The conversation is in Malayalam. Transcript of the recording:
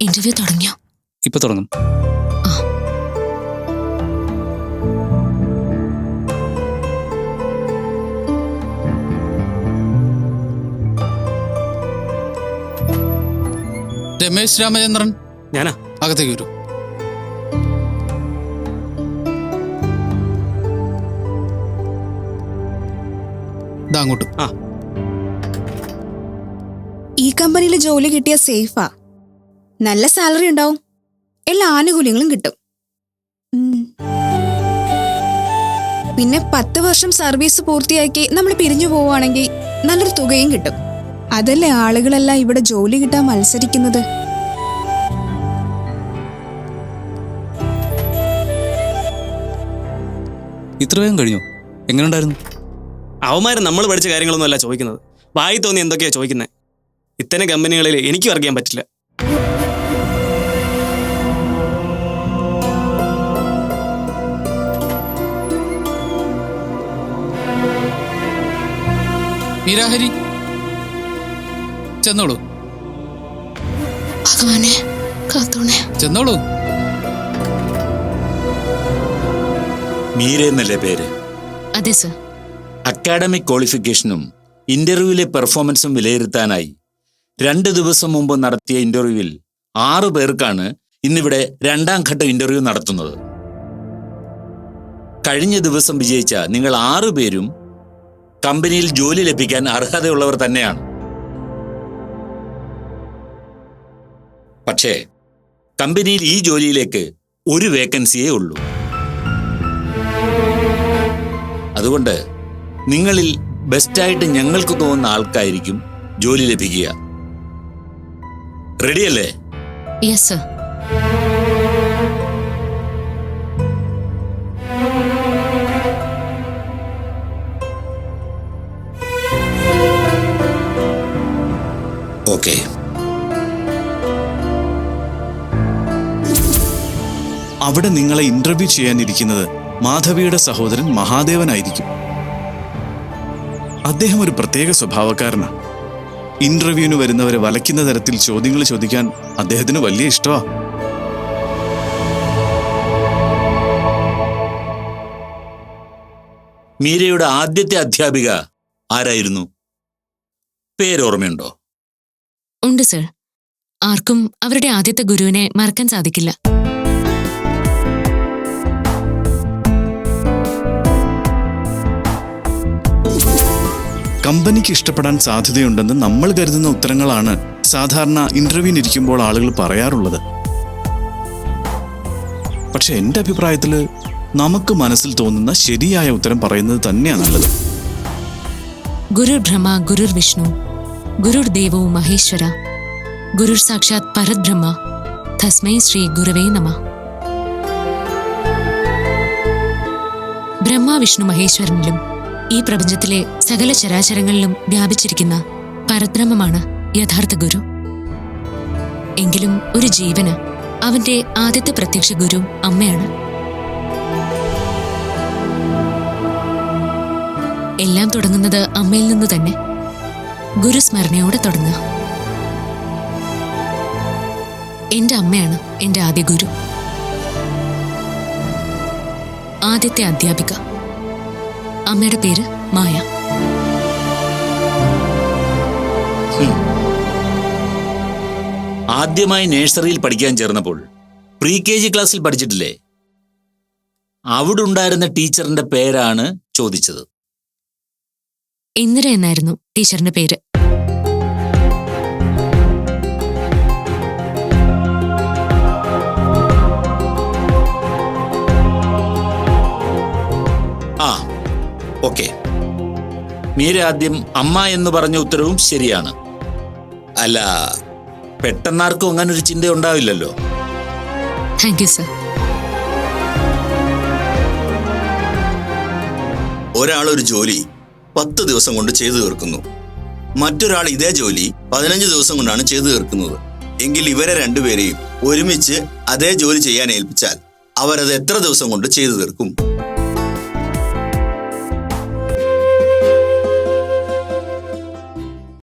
ഇന്റർവ്യൂ തുടങ്ങിയോ? ഇപ്പൊ തുടങ്ങും. രമേശ് രാമചന്ദ്രൻ. ഞാനാ. അകത്തേക്ക് വരൂ. അങ്ങോട്ട്. ആ. ഈ കമ്പനിയിൽ ജോലി കിട്ടിയ സേഫാ. നല്ല സാലറി ഉണ്ടാവും. എല്ലാ ആനുകൂല്യങ്ങളും കിട്ടും. പിന്നെ പത്ത് വർഷം സർവീസ് പൂർത്തിയാക്കി നമ്മൾ പിരിഞ്ഞു പോവുകയാണെങ്കിൽ നല്ലൊരു തുകയും കിട്ടും. അതല്ലേ ആളുകളെല്ലാം ഇവിടെ ജോലി കിട്ടാൻ മത്സരിക്കുന്നത്? ഇത്ര വേഗം കഴിഞ്ഞു? എങ്ങനെയുണ്ടായിരുന്നു അവന്മാര് നമ്മൾ പഠിച്ച കാര്യങ്ങളൊന്നും അല്ല ചോദിക്കുന്നത്. വായി തോന്നി എന്തൊക്കെയാ ചോദിക്കുന്നത് ഇത്തരം കമ്പനികളിൽ എനിക്ക് വർക്ക് ചെയ്യാൻ പറ്റില്ല. മീരാഹരി ചെന്നോളൂ. ഭഗവാനെ കാത്തോണേ. ചെന്നോളൂ. മീര എന്നല്ലേ പേര്? അതെ സർ. അക്കാഡമിക് ക്വാളിഫിക്കേഷനും ഇന്റർവ്യൂവിലെ പെർഫോമൻസും വിലയിരുത്താനായി രണ്ട് ദിവസം മുമ്പ് നടത്തിയ ഇന്റർവ്യൂവിൽ ആറ് പേർക്കാണ് ഇന്നിവിടെ രണ്ടാം ഘട്ട ഇന്റർവ്യൂ നടത്തുന്നത്. കഴിഞ്ഞ ദിവസം വിജയിച്ച നിങ്ങൾ ആറു പേരും കമ്പനിയിൽ ജോലി ലഭിക്കാൻ അർഹതയുള്ളവർ തന്നെയാണ്. പക്ഷേ കമ്പനിയിൽ ഈ ജോലിയിലേക്ക് ഒരു വേക്കൻസിയേ ഉള്ളൂ. അതുകൊണ്ട് നിങ്ങളിൽ ബെസ്റ്റായിട്ട് ഞങ്ങൾക്ക് തോന്നുന്ന ആൾക്കായിരിക്കും ജോലി ലഭിക്കുക. റെഡിയല്ലേ യെസ് സർ അവിടെ നിങ്ങളെ ഇന്റർവ്യൂ ചെയ്യാനിരിക്കുന്നത് മാധവിയുടെ സഹോദരൻ മഹാദേവനായിരിക്കും. അദ്ദേഹം ഒരു പ്രത്യേക സ്വഭാവക്കാരനാണ് ഇന്റർവ്യൂവിന് വരുന്നവരെ വലയ്ക്കുന്ന തരത്തിൽ ചോദ്യങ്ങൾ ചോദിക്കാൻ അദ്ദേഹത്തിന് വലിയ ഇഷ്ടമാ മീരയുടെ ആദ്യത്തെ അധ്യാപിക ആരായിരുന്നു? പേരോർമ്മയുണ്ടോ? ഉണ്ട് സർ. ആർക്കും അവരുടെ ആദ്യത്തെ ഗുരുവിനെ മറക്കാൻ സാധിക്കില്ല. കമ്പനിക്ക് ഇഷ്ടപ്പെടാൻ സാധ്യതയുണ്ടെന്ന് നമ്മൾ കരുതുന്ന ഉത്തരങ്ങളാണ് സാധാരണ ഇന്റർവ്യൂവിന് ഇരിക്കുമ്പോൾ ആളുകൾ പറയാറുള്ളത്. പക്ഷെ എന്റെ അഭിപ്രായത്തിൽ നമുക്ക് മനസ്സിൽ തോന്നുന്ന ശരിയായ ഉത്തരം പറയുന്നത് തന്നെയാണ് നല്ലത്. ഗുരുർ ബ്രഹ്മ ഗുരുർ വിഷ്ണു ഗുരുർ ദേവോ മഹേശ്വര ഗുരുർ സാക്ഷാത് പരബ്രഹ്മ തസ്മൈ ശ്രീ ഗുരവേ നമ. ബ്രഹ്മ വിഷ്ണു മഹേശ്വരനിലും ഈ പ്രപഞ്ചത്തിലെ സകല ചരാചരങ്ങളിലും വ്യാപിച്ചിരിക്കുന്ന പരബ്രഹ്മമാണ് യഥാർത്ഥ ഗുരു. എങ്കിലും ഒരു ജീവന് അവന്റെ ആദ്യത്തെ പ്രത്യക്ഷ ഗുരു അമ്മയാണ്. എല്ലാം തുടങ്ങുന്നത് അമ്മയിൽ നിന്ന് തന്നെ. ഗുരുസ്മരണയോടെ തുടങ്ങുക. എന്റെ അമ്മയാണ് എന്റെ ആദ്യ ഗുരു. ആദ്യത്തെ അധ്യാപിക. അമ്മയുടെ പേര് മായ. ആദ്യമായി നേഴ്സറിയിൽ പഠിക്കാൻ ചേർന്നപ്പോൾ പ്രീ കെ ജി ക്ലാസ്സിൽ പഠിച്ചിട്ടില്ലേ? അവിടെ ഉണ്ടായിരുന്ന ടീച്ചറിന്റെ പേരാണ് ചോദിച്ചത്. ഇന്ദിര എന്നായിരുന്നു ടീച്ചറിന്റെ പേര്. ഓക്കെ. മീര ആദ്യം അമ്മ എന്ന് പറഞ്ഞ ഉത്തരവും ശരിയാണ്. അല്ല പെട്ടെന്നാർക്കും അങ്ങനെ ഒരു ചിന്ത ഉണ്ടാവില്ലല്ലോ. താങ്ക് യു സർ ഒരാൾ ഒരു ജോലി പത്ത് ദിവസം കൊണ്ട് ചെയ്തു തീർക്കുന്നു. മറ്റൊരാൾ ഇതേ ജോലി പതിനഞ്ച് ദിവസം കൊണ്ടാണ് ചെയ്തു തീർക്കുന്നത്. എങ്കിൽ ഇവരെ രണ്ടുപേരെയും ഒരുമിച്ച് അതേ ജോലി ചെയ്യാൻ ഏൽപ്പിച്ചാൽ അവരത് എത്ര ദിവസം കൊണ്ട് ചെയ്തു തീർക്കും?